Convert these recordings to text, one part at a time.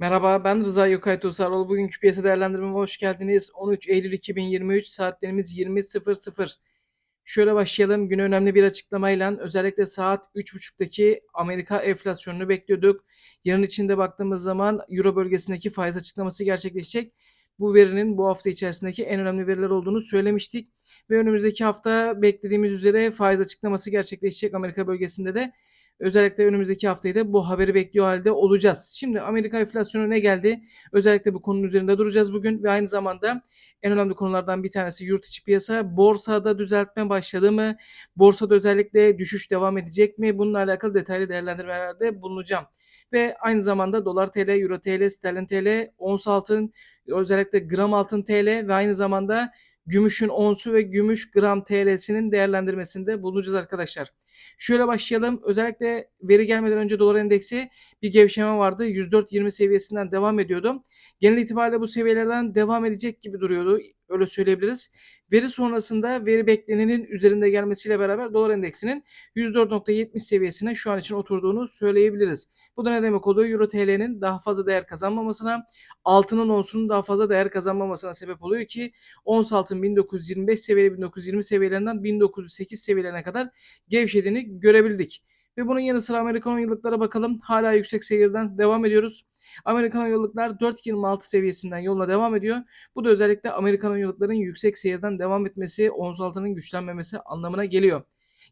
Merhaba, ben Rıza Yokay Tosaroğlu. Bugünkü piyasa değerlendirmeme hoş geldiniz. 13 Eylül 2023 saatlerimiz 20.00. Şöyle başlayalım. Güne önemli bir açıklamayla özellikle saat 3.30'daki Amerika enflasyonunu bekliyorduk. Yarın içinde baktığımız zaman Euro bölgesindeki faiz açıklaması gerçekleşecek. Bu verinin bu hafta içerisindeki en önemli veriler olduğunu söylemiştik. Ve önümüzdeki hafta beklediğimiz üzere faiz açıklaması gerçekleşecek Amerika bölgesinde de. Özellikle önümüzdeki haftayı da bu haberi bekliyor halde olacağız. Şimdi Amerika enflasyonu ne geldi? Özellikle bu konunun üzerinde duracağız bugün ve aynı zamanda en önemli konulardan bir tanesi yurt içi piyasa. Borsada düzeltme başladı mı? Borsada özellikle düşüş devam edecek mi? Bununla alakalı detaylı değerlendirmelerde bulunacağım. Ve aynı zamanda dolar TL, euro TL, sterlin TL, ons altın, özellikle gram altın TL ve aynı zamanda gümüşün onsu ve gümüş gram TL'sinin değerlendirmesinde bulunacağız arkadaşlar. Şöyle başlayalım. Özellikle veri gelmeden önce dolar endeksi bir gevşeme vardı. 104.20 seviyesinden devam ediyordu. Genel itibariyle bu seviyelerden devam edecek gibi duruyordu. Öyle söyleyebiliriz. Veri sonrasında veri beklenenin üzerinde gelmesiyle beraber dolar endeksinin 104.70 seviyesine şu an için oturduğunu söyleyebiliriz. Bu da ne demek oluyor? Euro TL'nin daha fazla değer kazanmamasına, altının onsunun daha fazla değer kazanmamasına sebep oluyor ki ons altın 1925 seviyeli 1920 seviyelerinden 1908 seviyelerine kadar gevşediğini görebildik. Ve bunun yanı sıra Amerikan yıllıklara bakalım. Hala yüksek seyirden devam ediyoruz. Amerikan yıllıklar 4.26 seviyesinden yoluna devam ediyor. Bu da özellikle Amerikan yıllıkların yüksek seyirden devam etmesi, ons altının güçlenmemesi anlamına geliyor.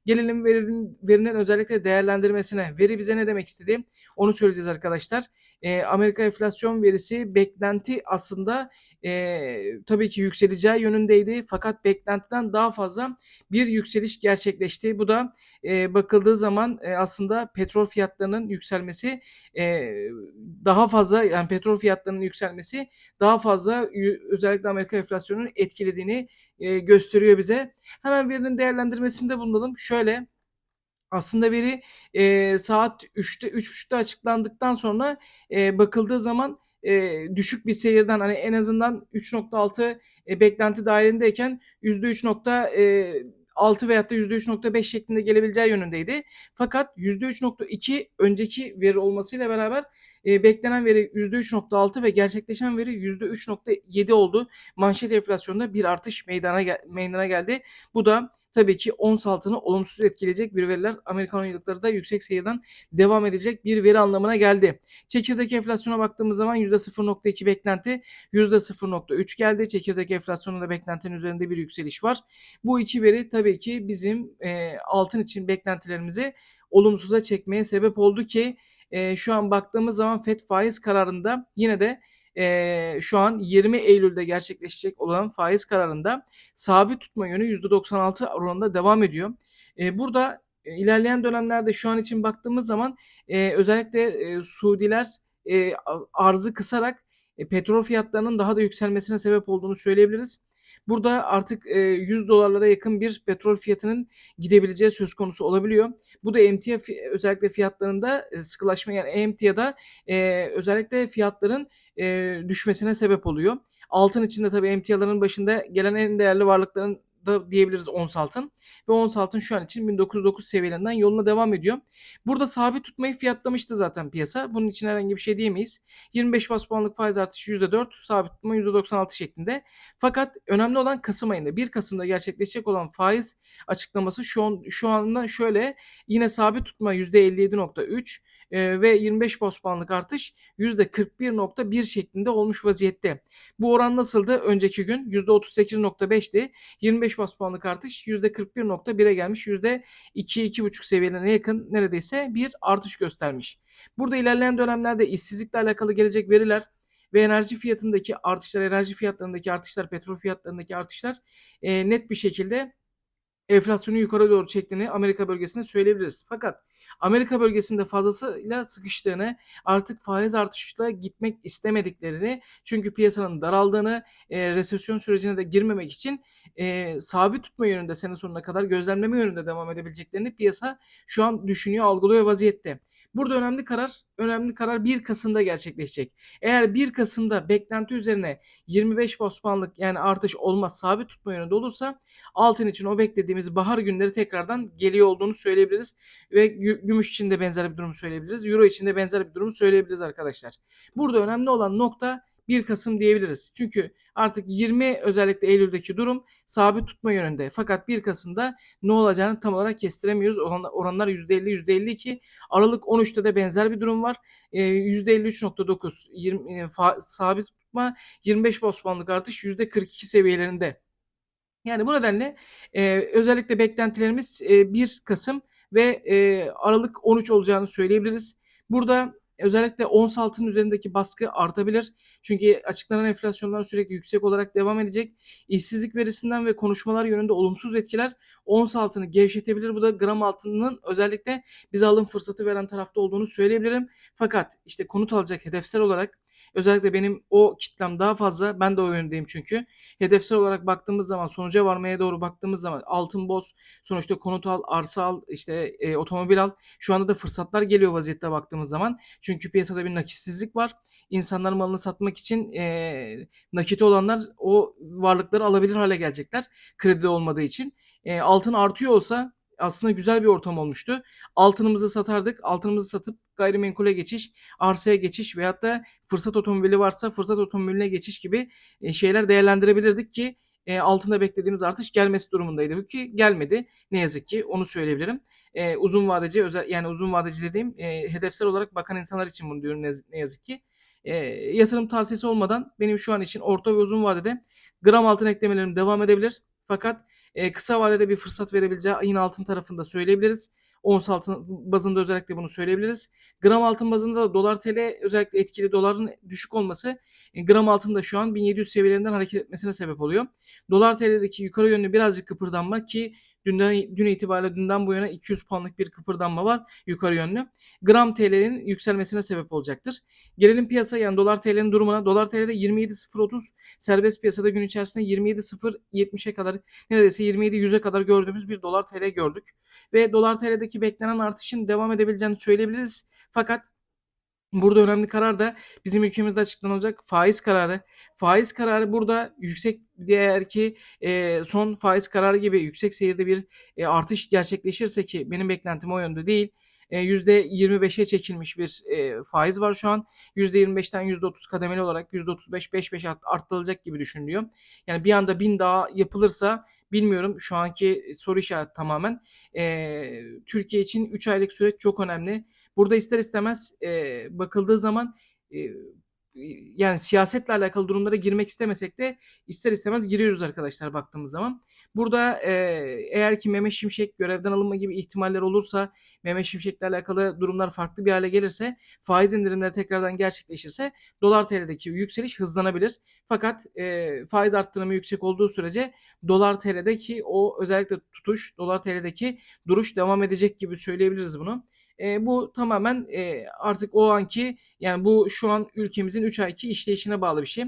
Gelelim verinin, verinin özellikle değerlendirmesine. Veri bize ne demek istedi? Onu söyleyeceğiz arkadaşlar. E, Amerika enflasyon verisi beklenti aslında e, tabii ki yükseleceği yönündeydi. Fakat beklentiden daha fazla bir yükseliş gerçekleşti. Bu da e, bakıldığı zaman e, aslında petrol fiyatlarının yükselmesi e, daha fazla yani petrol fiyatlarının yükselmesi daha fazla özellikle Amerika enflasyonunu etkilediğini e, gösteriyor bize. Hemen verinin değerlendirmesinde bulunalım. Şöyle aslında veri e, saat 3'te 3.30'da açıklandıktan sonra e, bakıldığı zaman e, düşük bir seyirden hani en azından 3.6 e, beklenti dahilindeyken %3.6 veyahut da %3.5 şeklinde gelebileceği yönündeydi. Fakat %3.2 önceki veri olmasıyla beraber e, beklenen veri %3.6 ve gerçekleşen veri %3.7 oldu. Manşet enflasyonda bir artış meydana, meydana geldi. Bu da tabii ki ons altını olumsuz etkileyecek bir veriler. Amerikan yıllıkları da yüksek seyirden devam edecek bir veri anlamına geldi. Çekirdek enflasyona baktığımız zaman %0.2 beklenti %0.3 geldi. Çekirdek enflasyonunda beklentinin üzerinde bir yükseliş var. Bu iki veri tabii ki bizim e, altın için beklentilerimizi olumsuza çekmeye sebep oldu ki e, şu an baktığımız zaman FED faiz kararında yine de e, şu an 20 Eylül'de gerçekleşecek olan faiz kararında sabit tutma yönü %96 oranında devam ediyor. E, burada e, ilerleyen dönemlerde şu an için baktığımız zaman e, özellikle e, Suudiler e, arzı kısarak e, petrol fiyatlarının daha da yükselmesine sebep olduğunu söyleyebiliriz. Burada artık 100 dolarlara yakın bir petrol fiyatının gidebileceği söz konusu olabiliyor. Bu da emtia özellikle fiyatlarında sıkılaşma yani emtiada özellikle fiyatların düşmesine sebep oluyor. Altın içinde tabii emtiaların başında gelen en değerli varlıkların da diyebiliriz ons altın. Ve ons altın şu an için 1909 seviyelerinden yoluna devam ediyor. Burada sabit tutmayı fiyatlamıştı zaten piyasa. Bunun için herhangi bir şey diyemeyiz. 25 bas puanlık faiz artışı %4, sabit tutma %96 şeklinde. Fakat önemli olan Kasım ayında 1 Kasım'da gerçekleşecek olan faiz açıklaması şu an şu anda şöyle yine sabit tutma %57.3 e, ve 25 bas puanlık artış %41.1 şeklinde olmuş vaziyette. Bu oran nasıldı? Önceki gün %38.5'ti. 25 bas puanlık artış %41.1'e gelmiş. %2-2.5 seviyelerine yakın neredeyse bir artış göstermiş. Burada ilerleyen dönemlerde işsizlikle alakalı gelecek veriler ve enerji fiyatındaki artışlar, enerji fiyatlarındaki artışlar, petrol fiyatlarındaki artışlar e, net bir şekilde enflasyonu yukarı doğru çektiğini Amerika bölgesinde söyleyebiliriz. Fakat Amerika bölgesinde fazlasıyla sıkıştığını, artık faiz artışıyla gitmek istemediklerini, çünkü piyasanın daraldığını, e, resesyon sürecine de girmemek için e, sabit tutma yönünde sene sonuna kadar gözlemleme yönünde devam edebileceklerini piyasa şu an düşünüyor, algılıyor vaziyette. Burada önemli karar, önemli karar 1 Kasım'da gerçekleşecek. Eğer 1 Kasım'da beklenti üzerine 25 bas yani artış olmaz sabit tutma yönünde olursa altın için o beklediğimiz bahar günleri tekrardan geliyor olduğunu söyleyebiliriz ve gümüş için de benzer bir durum söyleyebiliriz. Euro için de benzer bir durum söyleyebiliriz arkadaşlar. Burada önemli olan nokta 1 Kasım diyebiliriz. Çünkü artık 20 özellikle Eylül'deki durum sabit tutma yönünde. Fakat 1 Kasım'da ne olacağını tam olarak kestiremiyoruz. Oran- Oranlar %50, %52. Aralık 13'te de benzer bir durum var. Ee, %53.9 20, e, fa- sabit tutma 25 bas puanlık artış %42 seviyelerinde. Yani bu nedenle e, özellikle beklentilerimiz e, 1 Kasım ve e, Aralık 13 olacağını söyleyebiliriz. Burada özellikle ons altının üzerindeki baskı artabilir. Çünkü açıklanan enflasyonlar sürekli yüksek olarak devam edecek. İşsizlik verisinden ve konuşmalar yönünde olumsuz etkiler ons altını gevşetebilir. Bu da gram altının özellikle bize alım fırsatı veren tarafta olduğunu söyleyebilirim. Fakat işte konut alacak hedefsel olarak özellikle benim o kitlem daha fazla. Ben de o yöndeyim çünkü. Hedefsel olarak baktığımız zaman sonuca varmaya doğru baktığımız zaman altın boz sonuçta konut al, arsa al, işte e, otomobil al. Şu anda da fırsatlar geliyor vaziyette baktığımız zaman. Çünkü piyasada bir nakitsizlik var. İnsanlar malını satmak için e, nakiti olanlar o varlıkları alabilir hale gelecekler. Kredi olmadığı için. E, altın artıyor olsa aslında güzel bir ortam olmuştu. Altınımızı satardık. Altınımızı satıp gayrimenkule geçiş, arsaya geçiş veyahut da fırsat otomobili varsa fırsat otomobiline geçiş gibi e, şeyler değerlendirebilirdik ki e, altında beklediğimiz artış gelmesi durumundaydı ki gelmedi. Ne yazık ki onu söyleyebilirim. E, uzun vadeci özel yani uzun vadeci dediğim hedefsel olarak bakan insanlar için bunu diyorum ne, yazık ki. Yatırım tavsiyesi olmadan benim şu an için orta ve uzun vadede gram altın eklemelerim devam edebilir. Fakat kısa vadede bir fırsat verebileceği yine altın tarafında söyleyebiliriz. Ons altın bazında özellikle bunu söyleyebiliriz. Gram altın bazında da dolar TL özellikle etkili doların düşük olması e, gram altın da şu an 1700 seviyelerinden hareket etmesine sebep oluyor. Dolar TL'deki yukarı yönlü birazcık kıpırdanma ki dünden, dün itibariyle dünden bu yana 200 puanlık bir kıpırdanma var yukarı yönlü. Gram TL'nin yükselmesine sebep olacaktır. Gelelim piyasa yani dolar TL'nin durumuna. Dolar TL'de 27.030 serbest piyasada gün içerisinde 27.070'e kadar neredeyse 27.100'e kadar gördüğümüz bir dolar TL gördük. Ve dolar TL'deki beklenen artışın devam edebileceğini söyleyebiliriz. Fakat Burada önemli karar da bizim ülkemizde açıklanacak faiz kararı. Faiz kararı burada yüksek değer ki e, son faiz kararı gibi yüksek seyirde bir e, artış gerçekleşirse ki benim beklentim o yönde değil. E, %25'e çekilmiş bir e, faiz var şu an. %25'ten %30 kademeli olarak %35 5-5 art, arttırılacak gibi düşünülüyor. Yani bir anda 1000 daha yapılırsa bilmiyorum şu anki soru işareti tamamen. E, Türkiye için 3 aylık süreç çok önemli. Burada ister istemez e, bakıldığı zaman e, yani siyasetle alakalı durumlara girmek istemesek de ister istemez giriyoruz arkadaşlar baktığımız zaman. Burada e, eğer ki Mehmet Şimşek görevden alınma gibi ihtimaller olursa, Mehmet Şimşek'le alakalı durumlar farklı bir hale gelirse, faiz indirimleri tekrardan gerçekleşirse dolar TL'deki yükseliş hızlanabilir. Fakat e, faiz arttırımı yüksek olduğu sürece dolar TL'deki o özellikle tutuş, dolar TL'deki duruş devam edecek gibi söyleyebiliriz bunu. E, bu tamamen e, artık o anki yani bu şu an ülkemizin 3 ayki işleyişine bağlı bir şey.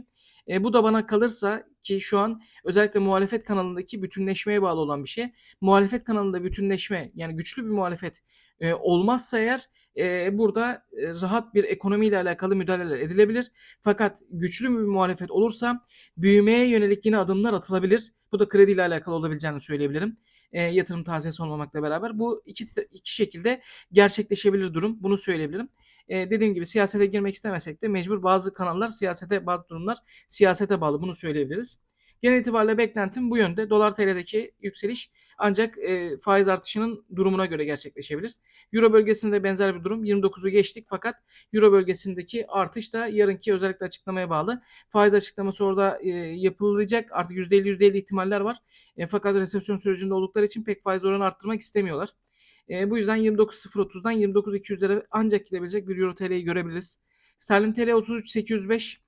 E, bu da bana kalırsa ki şu an özellikle muhalefet kanalındaki bütünleşmeye bağlı olan bir şey. Muhalefet kanalında bütünleşme yani güçlü bir muhalefet e, olmazsa eğer e, burada e, rahat bir ekonomiyle alakalı müdahaleler edilebilir. Fakat güçlü bir muhalefet olursa büyümeye yönelik yine adımlar atılabilir. Bu da krediyle alakalı olabileceğini söyleyebilirim e, yatırım tavsiyesi olmamakla beraber bu iki, iki şekilde gerçekleşebilir durum. Bunu söyleyebilirim. E, dediğim gibi siyasete girmek istemesek de mecbur bazı kanallar siyasete bazı durumlar siyasete bağlı. Bunu söyleyebiliriz. Genel itibariyle beklentim bu yönde. Dolar TL'deki yükseliş ancak e, faiz artışının durumuna göre gerçekleşebilir. Euro bölgesinde benzer bir durum. 29'u geçtik fakat Euro bölgesindeki artış da yarınki özellikle açıklamaya bağlı. Faiz açıklaması orada e, yapılacak. Artık %50 %50 ihtimaller var. E, fakat resesyon sürecinde oldukları için pek faiz oranı arttırmak istemiyorlar. E, bu yüzden 29.030'dan 29.200'lere ancak gidebilecek bir Euro TL'yi görebiliriz. Sterlin TL 33.805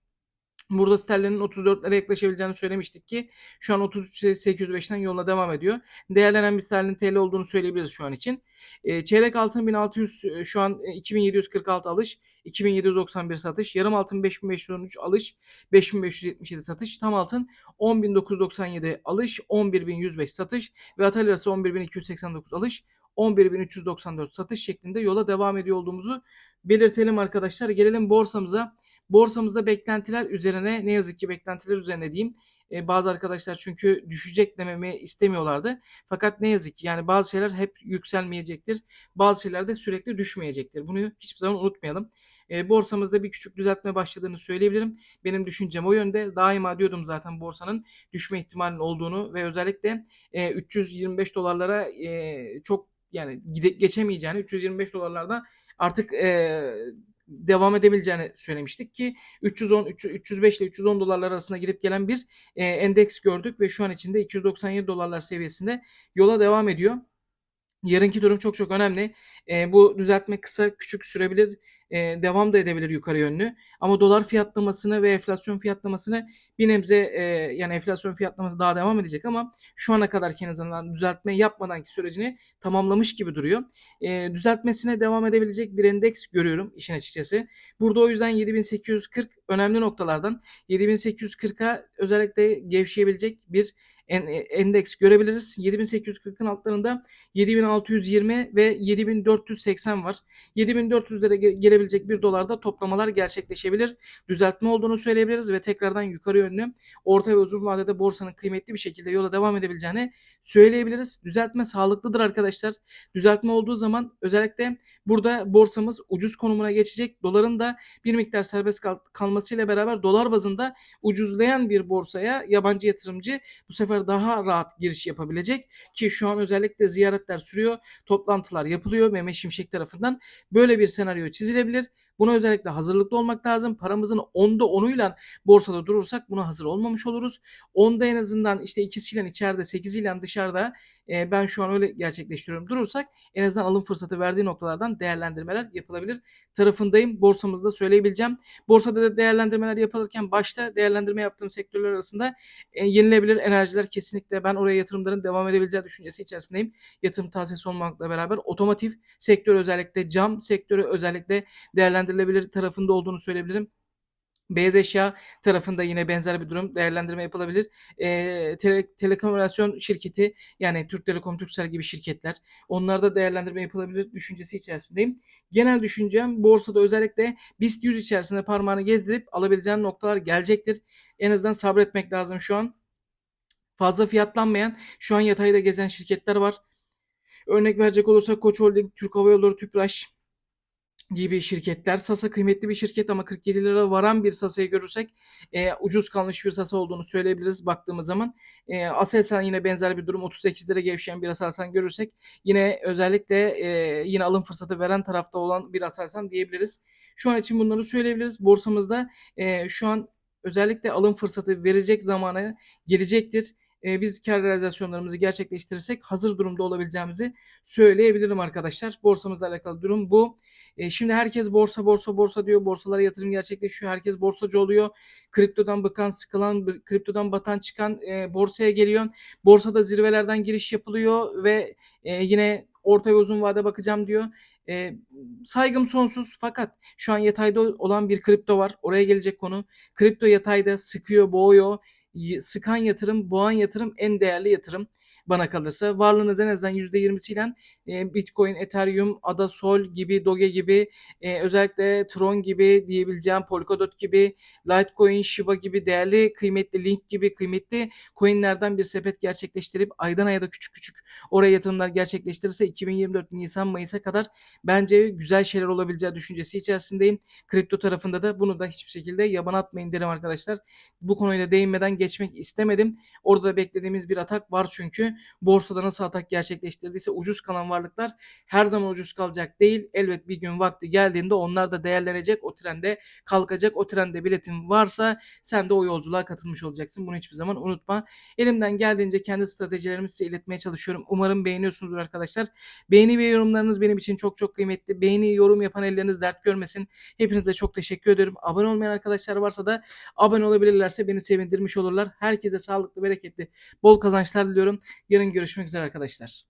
Burada sterlinin 34'lere yaklaşabileceğini söylemiştik ki şu an 33.805'ten yoluna devam ediyor. Değerlenen bir sterlin TL olduğunu söyleyebiliriz şu an için. E, çeyrek altın 1600 e, şu an 2746 alış, 2791 satış. Yarım altın 5513 alış, 5577 satış. Tam altın 10997 alış, 11105 satış ve atal arası 11289 alış. 11.394 satış şeklinde yola devam ediyor olduğumuzu belirtelim arkadaşlar. Gelelim borsamıza. Borsamızda beklentiler üzerine ne yazık ki beklentiler üzerine diyeyim E, bazı arkadaşlar çünkü düşecek dememi istemiyorlardı. Fakat ne yazık ki yani bazı şeyler hep yükselmeyecektir. Bazı şeyler de sürekli düşmeyecektir. Bunu hiçbir zaman unutmayalım. E, borsamızda bir küçük düzeltme başladığını söyleyebilirim. Benim düşüncem o yönde. Daima diyordum zaten borsanın düşme ihtimalinin olduğunu ve özellikle e, 325 dolarlara e, çok yani geçemeyeceğini 325 dolarlarda artık e, devam edebileceğini söylemiştik ki 310 305 ile 310 dolarlar arasında gidip gelen bir e, endeks gördük ve şu an içinde 297 dolarlar seviyesinde yola devam ediyor. Yarınki durum çok çok önemli. E, bu düzeltme kısa küçük sürebilir e, devam da edebilir yukarı yönlü. Ama dolar fiyatlamasını ve enflasyon fiyatlamasını bir nebze e, yani enflasyon fiyatlaması daha devam edecek ama şu ana kadar en azından düzeltme yapmadanki sürecini tamamlamış gibi duruyor. E, düzeltmesine devam edebilecek bir endeks görüyorum işin açıkçası. Burada o yüzden 7840 önemli noktalardan 7840'a özellikle gevşeyebilecek bir endeks görebiliriz. 7840'ın altlarında 7620 ve 7480 var. 7400'lere gelebilecek bir dolarda toplamalar gerçekleşebilir. Düzeltme olduğunu söyleyebiliriz ve tekrardan yukarı yönlü orta ve uzun vadede borsanın kıymetli bir şekilde yola devam edebileceğini söyleyebiliriz. Düzeltme sağlıklıdır arkadaşlar. Düzeltme olduğu zaman özellikle burada borsamız ucuz konumuna geçecek. Doların da bir miktar serbest kal kalmasıyla beraber dolar bazında ucuzlayan bir borsaya yabancı yatırımcı bu sefer daha rahat giriş yapabilecek ki şu an özellikle ziyaretler sürüyor, toplantılar yapılıyor Mehmet Şimşek tarafından. Böyle bir senaryo çizilebilir. Buna özellikle hazırlıklı olmak lazım. Paramızın onda onuyla borsada durursak buna hazır olmamış oluruz. Onda en azından işte ikisiyle içeride, sekiziyle dışarıda e, ben şu an öyle gerçekleştiriyorum durursak en azından alım fırsatı verdiği noktalardan değerlendirmeler yapılabilir tarafındayım. Borsamızda söyleyebileceğim. Borsada da değerlendirmeler yapılırken başta değerlendirme yaptığım sektörler arasında e, yenilebilir enerjiler kesinlikle ben oraya yatırımların devam edebileceği düşüncesi içerisindeyim. Yatırım tavsiyesi olmakla beraber otomotiv sektörü özellikle cam sektörü özellikle değerlendirilebilir tarafında olduğunu söyleyebilirim. Beyaz eşya tarafında yine benzer bir durum değerlendirme yapılabilir. E, tele, telekomünikasyon şirketi yani Türk Telekom, Turkcell gibi şirketler onlarda değerlendirme yapılabilir düşüncesi içerisindeyim. Genel düşüncem borsada özellikle BIST 100 içerisinde parmağını gezdirip alabileceğin noktalar gelecektir. En azından sabretmek lazım şu an. Fazla fiyatlanmayan şu an yatayda gezen şirketler var. Örnek verecek olursak Koç Holding, Türk Hava Yolları, Tüpraş, gibi şirketler. Sasa kıymetli bir şirket ama 47 lira varan bir Sasa'yı görürsek e, ucuz kalmış bir Sasa olduğunu söyleyebiliriz baktığımız zaman. E, Aselsan yine benzer bir durum. 38 lira gevşeyen bir Aselsan görürsek yine özellikle e, yine alım fırsatı veren tarafta olan bir Aselsan diyebiliriz. Şu an için bunları söyleyebiliriz. Borsamızda e, şu an özellikle alım fırsatı verecek zamanı gelecektir e, biz kar realizasyonlarımızı gerçekleştirirsek hazır durumda olabileceğimizi söyleyebilirim arkadaşlar. Borsamızla alakalı durum bu. E, şimdi herkes borsa borsa borsa diyor. Borsalara yatırım gerçekleşiyor. Herkes borsacı oluyor. Kriptodan bakan, sıkılan, kriptodan batan çıkan e, borsaya geliyor. Borsada zirvelerden giriş yapılıyor ve e, yine orta ve uzun vade bakacağım diyor. E, saygım sonsuz fakat şu an yatayda olan bir kripto var. Oraya gelecek konu. Kripto yatayda sıkıyor, boğuyor sıkan yatırım, boğan yatırım en değerli yatırım bana kalırsa. Varlığınız en azından %20'siyle e, Bitcoin, Ethereum, ADA, Sol gibi, Doge gibi, e, özellikle Tron gibi diyebileceğim, Polkadot gibi, Litecoin, Shiba gibi değerli, kıymetli Link gibi kıymetli coinlerden bir sepet gerçekleştirip aydan aya da küçük küçük oraya yatırımlar gerçekleştirirse 2024 Nisan Mayıs'a kadar bence güzel şeyler olabileceği düşüncesi içerisindeyim. Kripto tarafında da bunu da hiçbir şekilde yaban atmayın derim arkadaşlar. Bu konuyla değinmeden geçmek istemedim. Orada da beklediğimiz bir atak var çünkü borsada nasıl atak gerçekleştirdiyse ucuz kalan varlıklar her zaman ucuz kalacak değil. Elbet bir gün vakti geldiğinde onlar da değerlenecek. O trende kalkacak. O trende biletin varsa sen de o yolculuğa katılmış olacaksın. Bunu hiçbir zaman unutma. Elimden geldiğince kendi stratejilerimi size iletmeye çalışıyorum. Umarım beğeniyorsunuzdur arkadaşlar. Beğeni ve yorumlarınız benim için çok çok kıymetli. Beğeni, yorum yapan elleriniz dert görmesin. Hepinize çok teşekkür ederim. Abone olmayan arkadaşlar varsa da abone olabilirlerse beni sevindirmiş olurlar. Herkese sağlıklı, bereketli, bol kazançlar diliyorum. Yarın görüşmek üzere arkadaşlar.